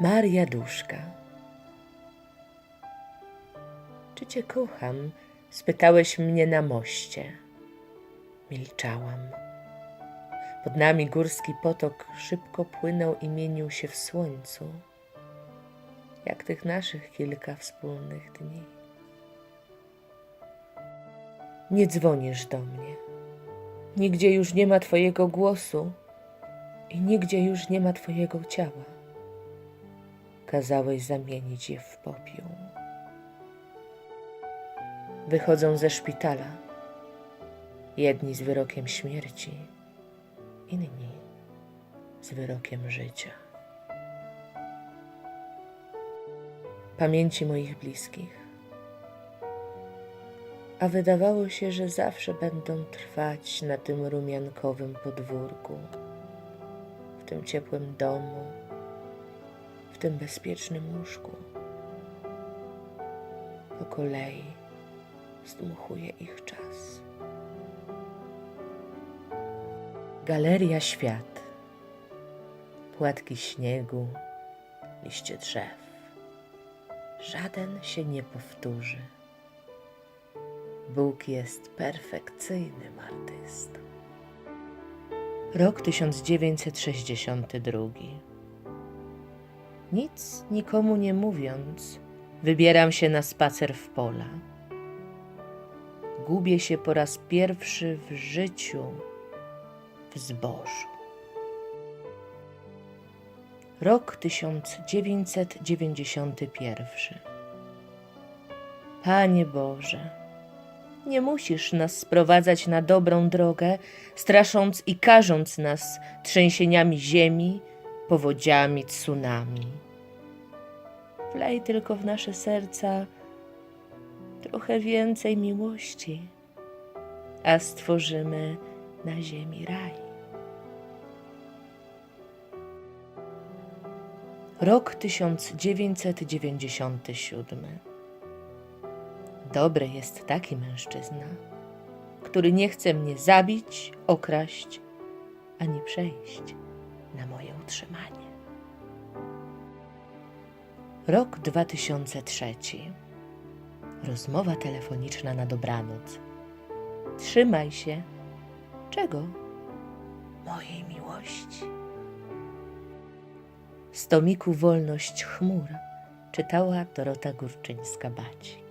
Maria Duszka. Czy cię kocham? spytałeś mnie na moście. Milczałam. Pod nami górski potok szybko płynął i mienił się w słońcu, jak tych naszych kilka wspólnych dni. Nie dzwonisz do mnie. Nigdzie już nie ma Twojego głosu i nigdzie już nie ma Twojego ciała. Kazałeś zamienić je w popiół. Wychodzą ze szpitala. Jedni z wyrokiem śmierci, inni z wyrokiem życia. Pamięci moich bliskich. A wydawało się, że zawsze będą trwać na tym rumiankowym podwórku, w tym ciepłym domu, tym bezpiecznym łóżku. Po kolei zdmuchuje ich czas. Galeria świat, płatki śniegu, liście drzew. Żaden się nie powtórzy. Bóg jest perfekcyjnym artystą. Rok 1962. Nic nikomu nie mówiąc, wybieram się na spacer w pola. Gubię się po raz pierwszy w życiu w zbożu. Rok 1991. Panie Boże, nie musisz nas sprowadzać na dobrą drogę, strasząc i karząc nas trzęsieniami ziemi, powodziami, tsunami. Wlej tylko w nasze serca trochę więcej miłości, a stworzymy na ziemi raj. Rok 1997. Dobry jest taki mężczyzna, który nie chce mnie zabić, okraść ani przejść na moje utrzymanie. Rok 2003. Rozmowa telefoniczna na dobranoc. Trzymaj się. Czego? Mojej miłości. Z tomiku Wolność chmur czytała Dorota Górczyńska-Bacik.